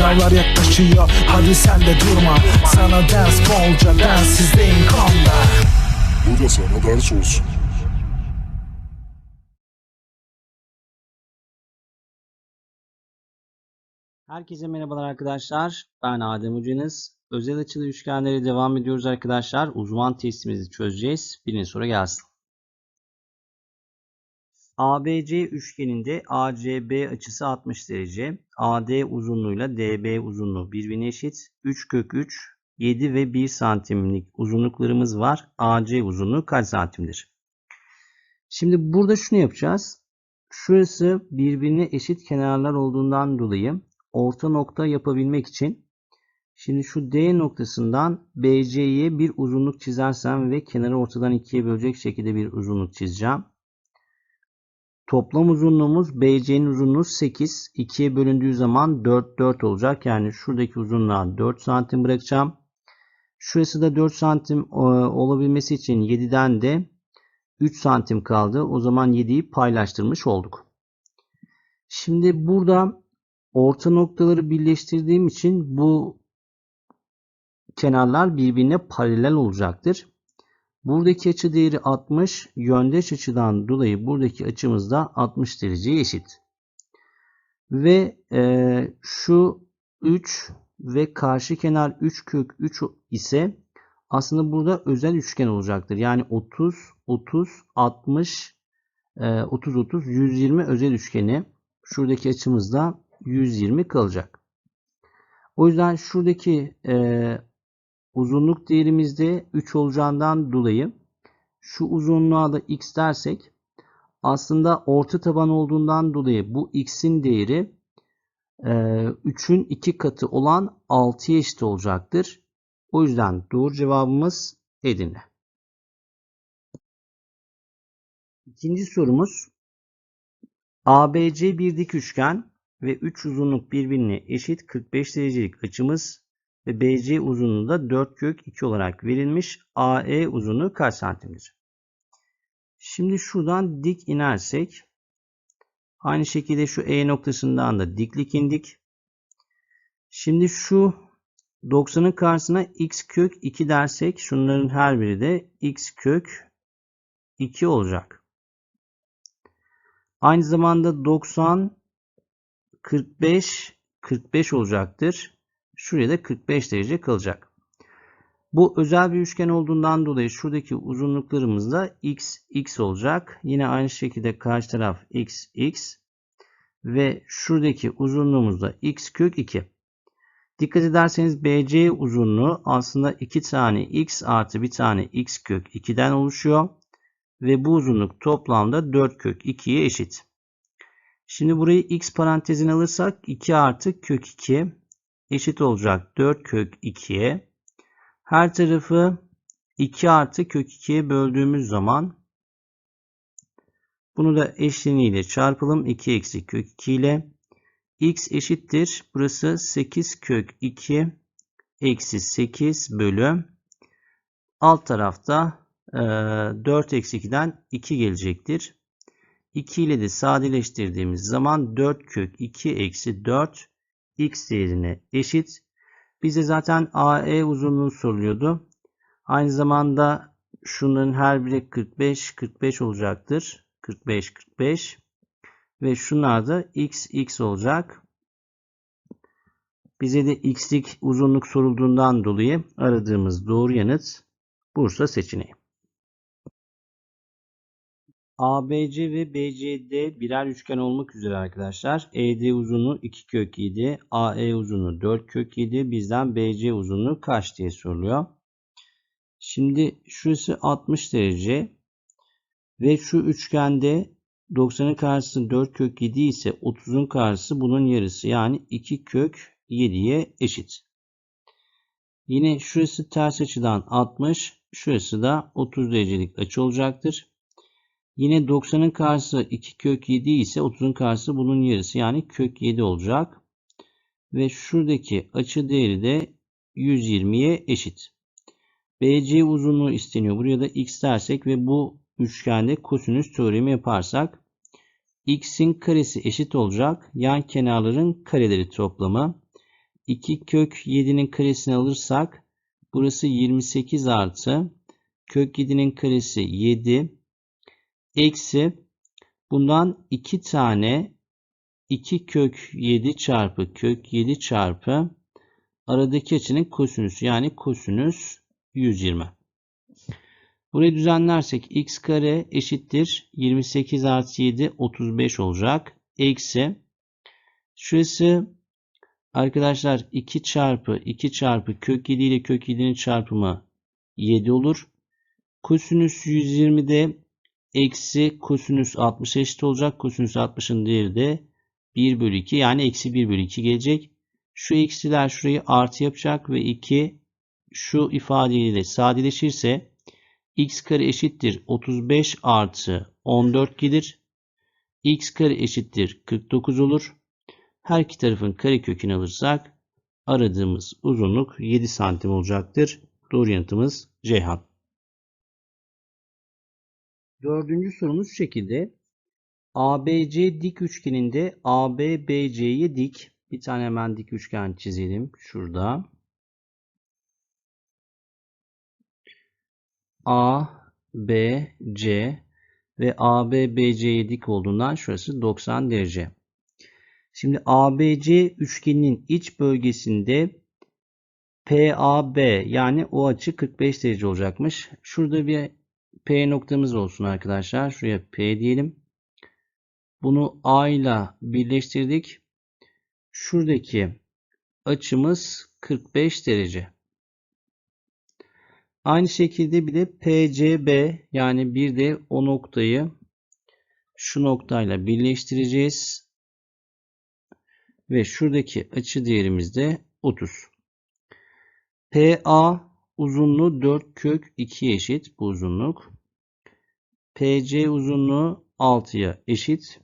Sınavlar yaklaşıyor hadi sen de durma Sana ders bolca densizliğin konda Bu da sana ders olsun. Herkese merhabalar arkadaşlar. Ben Adem Hocanız. Özel açılı üçgenlere devam ediyoruz arkadaşlar. Uzman testimizi çözeceğiz. Birinci soru gelsin. ABC üçgeninde ACB açısı 60 derece. AD uzunluğuyla DB uzunluğu birbirine eşit. 3 kök 3, 7 ve 1 santimlik uzunluklarımız var. AC uzunluğu kaç santimdir? Şimdi burada şunu yapacağız. Şurası birbirine eşit kenarlar olduğundan dolayı orta nokta yapabilmek için şimdi şu D noktasından BC'ye bir uzunluk çizersem ve kenarı ortadan ikiye bölecek şekilde bir uzunluk çizeceğim. Toplam uzunluğumuz BC'nin uzunluğu 8. 2'ye bölündüğü zaman 4 4 olacak. Yani şuradaki uzunluğa 4 santim bırakacağım. Şurası da 4 santim e, olabilmesi için 7'den de 3 santim kaldı. O zaman 7'yi paylaştırmış olduk. Şimdi burada orta noktaları birleştirdiğim için bu kenarlar birbirine paralel olacaktır. Buradaki açı değeri 60. Yöndeş açıdan dolayı buradaki açımız da 60 dereceye eşit. Ve e, şu 3 ve karşı kenar 3 kök 3 ise aslında burada özel üçgen olacaktır. Yani 30, 30, 60, 30, 30, 120 özel üçgeni. Şuradaki açımız da 120 kalacak. O yüzden şuradaki e, uzunluk değerimizde 3 olacağından dolayı şu uzunluğa da x dersek aslında orta taban olduğundan dolayı bu x'in değeri e, 3'ün 2 katı olan 6'ya eşit olacaktır. O yüzden doğru cevabımız Edirne. İkinci sorumuz ABC bir dik üçgen ve 3 uzunluk birbirine eşit 45 derecelik açımız ve BC uzunluğu da 4 kök 2 olarak verilmiş. AE uzunluğu kaç santimdir? Şimdi şuradan dik inersek aynı şekilde şu E noktasından da diklik indik. Şimdi şu 90'ın karşısına x kök 2 dersek şunların her biri de x kök 2 olacak. Aynı zamanda 90 45 45 olacaktır. Şuraya da 45 derece kalacak. Bu özel bir üçgen olduğundan dolayı şuradaki uzunluklarımız da x x olacak. Yine aynı şekilde karşı taraf x x ve şuradaki uzunluğumuz da x kök 2. Dikkat ederseniz BC uzunluğu aslında 2 tane x artı bir tane x kök 2'den oluşuyor. Ve bu uzunluk toplamda 4 kök 2'ye eşit. Şimdi burayı x parantezine alırsak 2 artı kök 2 eşit olacak 4 kök 2'ye. Her tarafı 2 artı kök 2'ye böldüğümüz zaman bunu da eşleniğiyle çarpalım. 2 eksi kök 2 ile x eşittir. Burası 8 kök 2 eksi 8 bölü alt tarafta 4 eksi 2'den 2 gelecektir. 2 ile de sadeleştirdiğimiz zaman 4 kök 2 eksi 4 x değerine eşit. Bize zaten AE uzunluğu soruluyordu. Aynı zamanda şunların her biri 45 45 olacaktır. 45 45 ve şunlar da x x olacak. Bize de x'lik uzunluk sorulduğundan dolayı aradığımız doğru yanıt Bursa seçeneği. ABC ve BCD birer üçgen olmak üzere arkadaşlar. ED uzunluğu 2 kök 7, AE uzunluğu 4 kök 7. Bizden BC uzunluğu kaç diye soruluyor. Şimdi şurası 60 derece ve şu üçgende 90'ın karşısı 4 kök 7 ise 30'un karşısı bunun yarısı yani 2 kök 7'ye eşit. Yine şurası ters açıdan 60, şurası da 30 derecelik açı olacaktır. Yine 90'ın karşısı 2 kök 7 ise 30'un karşısı bunun yarısı yani kök 7 olacak. Ve şuradaki açı değeri de 120'ye eşit. BC uzunluğu isteniyor. Buraya da x dersek ve bu üçgende kosinüs teoremi yaparsak x'in karesi eşit olacak. Yan kenarların kareleri toplamı. 2 kök 7'nin karesini alırsak burası 28 artı kök 7'nin karesi 7 eksi bundan 2 tane 2 kök 7 çarpı kök 7 çarpı aradaki açının kosinüsü yani kosinüs 120. Burayı düzenlersek x kare eşittir 28 artı 7 35 olacak. Eksi şurası arkadaşlar 2 çarpı 2 çarpı kök 7 ile kök 7'nin çarpımı 7 olur. Kosinüs 120'de eksi kosinüs 60 eşit olacak. Kosinüs 60'ın değeri de 1 bölü 2 yani eksi 1 bölü 2 gelecek. Şu eksiler şurayı artı yapacak ve 2 şu ifadeyle sadeleşirse x kare eşittir 35 artı 14 gelir. x kare eşittir 49 olur. Her iki tarafın kare kökünü alırsak aradığımız uzunluk 7 santim olacaktır. Doğru yanıtımız Ceyhan. Dördüncü sorumuz şu şekilde. ABC dik üçgeninde AB BC'ye dik. Bir tane hemen dik üçgen çizelim. Şurada. A, B, C ve AB BC'ye dik olduğundan şurası 90 derece. Şimdi ABC üçgeninin iç bölgesinde PAB yani o açı 45 derece olacakmış. Şurada bir P noktamız olsun arkadaşlar. Şuraya P diyelim. Bunu A ile birleştirdik. Şuradaki açımız 45 derece. Aynı şekilde bir de PCB yani bir de o noktayı şu noktayla birleştireceğiz. Ve şuradaki açı değerimiz de 30. PA uzunluğu 4 kök 2 eşit bu uzunluk. PC uzunluğu 6'ya eşit.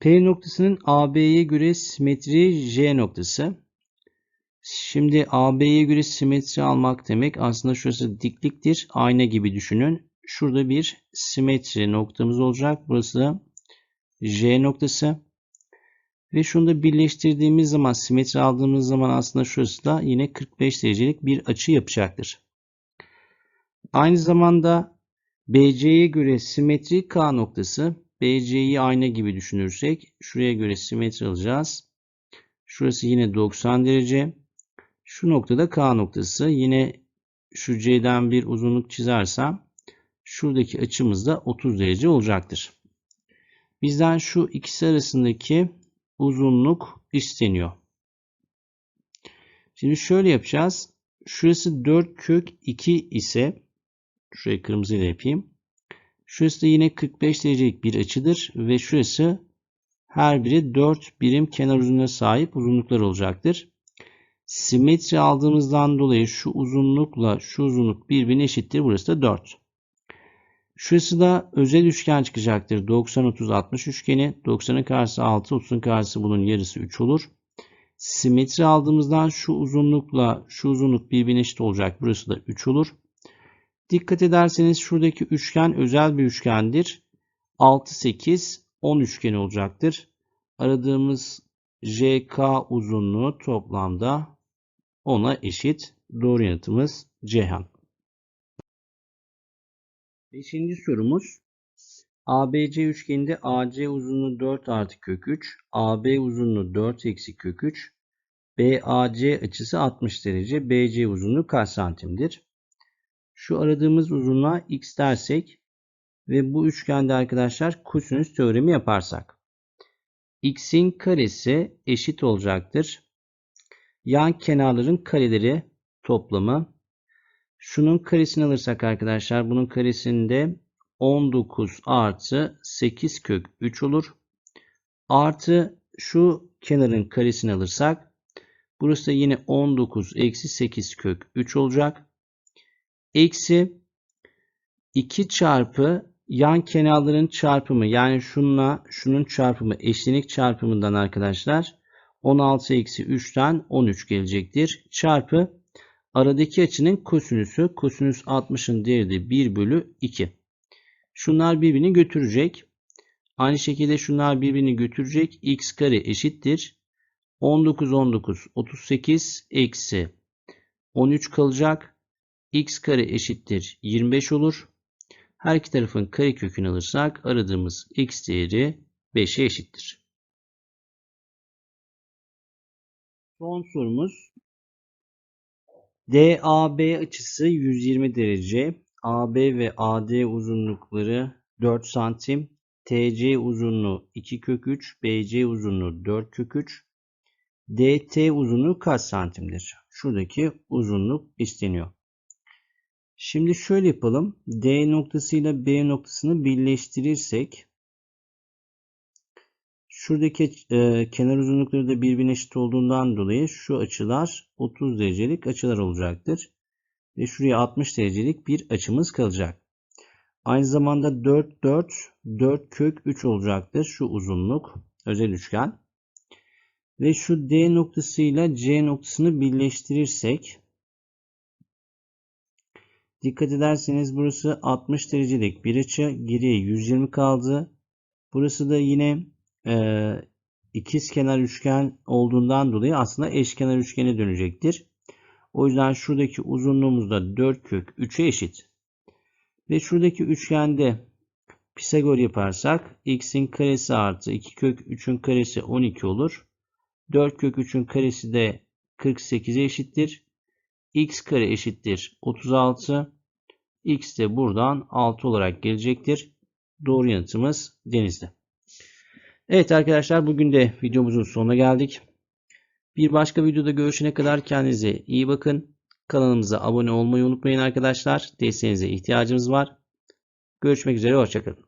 P noktasının AB'ye göre simetri J noktası. Şimdi AB'ye göre simetri almak demek aslında şurası dikliktir. Ayna gibi düşünün. Şurada bir simetri noktamız olacak. Burası J noktası. Ve şunu da birleştirdiğimiz zaman simetri aldığımız zaman aslında şurası da yine 45 derecelik bir açı yapacaktır. Aynı zamanda BC'ye göre simetri K noktası. BC'yi ayna gibi düşünürsek şuraya göre simetri alacağız. Şurası yine 90 derece. Şu noktada K noktası. Yine şu C'den bir uzunluk çizersem şuradaki açımız da 30 derece olacaktır. Bizden şu ikisi arasındaki uzunluk isteniyor. Şimdi şöyle yapacağız. Şurası 4 kök 2 ise şurayı kırmızı ile yapayım. Şurası da yine 45 derecelik bir açıdır ve şurası her biri 4 birim kenar uzunluğuna sahip uzunluklar olacaktır. Simetri aldığımızdan dolayı şu uzunlukla şu uzunluk birbirine eşittir. Burası da 4. Şurası da özel üçgen çıkacaktır. 90 30 60 üçgeni. 90'ın karşısı 6, 30'un karşısı bunun yarısı 3 olur. Simetri aldığımızdan şu uzunlukla şu uzunluk birbirine eşit olacak. Burası da 3 olur. Dikkat ederseniz şuradaki üçgen özel bir üçgendir. 6, 8, 10 üçgeni olacaktır. Aradığımız JK uzunluğu toplamda 10'a eşit. Doğru yanıtımız Ceyhan. Beşinci sorumuz. ABC üçgeninde AC uzunluğu 4 artı kök 3, AB uzunluğu 4 eksi kök 3, BAC açısı 60 derece, BC uzunluğu kaç santimdir? Şu aradığımız uzunluğa x dersek ve bu üçgende arkadaşlar kosinüs teoremi yaparsak. x'in karesi eşit olacaktır. Yan kenarların kareleri toplamı. Şunun karesini alırsak arkadaşlar bunun karesinde 19 artı 8 kök 3 olur. Artı şu kenarın karesini alırsak burası da yine 19 eksi 8 kök 3 olacak eksi 2 çarpı yan kenarların çarpımı yani şunla şunun çarpımı eşlenik çarpımından arkadaşlar 16 eksi 3'ten 13 gelecektir. Çarpı aradaki açının kosinüsü kosinüs 60'ın değeri de 1 bölü 2. Şunlar birbirini götürecek. Aynı şekilde şunlar birbirini götürecek. x kare eşittir. 19 19 38 eksi 13 kalacak. x kare eşittir 25 olur. Her iki tarafın kare kökünü alırsak aradığımız x değeri 5'e eşittir. Son sorumuz. DAB açısı 120 derece. AB ve AD uzunlukları 4 santim. TC uzunluğu 2 kök 3. BC uzunluğu 4 kök 3. DT uzunluğu kaç santimdir? Şuradaki uzunluk isteniyor. Şimdi şöyle yapalım. D noktasıyla B noktasını birleştirirsek şuradaki e, kenar uzunlukları da birbirine eşit olduğundan dolayı şu açılar 30 derecelik açılar olacaktır. Ve şuraya 60 derecelik bir açımız kalacak. Aynı zamanda 4 4 4 kök 3 olacaktır şu uzunluk özel üçgen. Ve şu D noktasıyla C noktasını birleştirirsek dikkat ederseniz burası 60 derecelik bir açı. Geriye 120 kaldı. Burası da yine e, ikiz kenar üçgen olduğundan dolayı aslında eşkenar üçgene dönecektir. O yüzden şuradaki uzunluğumuz da 4 kök 3'e eşit. Ve şuradaki üçgende Pisagor yaparsak x'in karesi artı 2 kök 3'ün karesi 12 olur. 4 kök 3'ün karesi de 48'e eşittir. x kare eşittir 36. x de buradan 6 olarak gelecektir. Doğru yanıtımız denizde. Evet arkadaşlar bugün de videomuzun sonuna geldik. Bir başka videoda görüşene kadar kendinize iyi bakın. Kanalımıza abone olmayı unutmayın arkadaşlar. Desteğinize ihtiyacımız var. Görüşmek üzere. Hoşçakalın.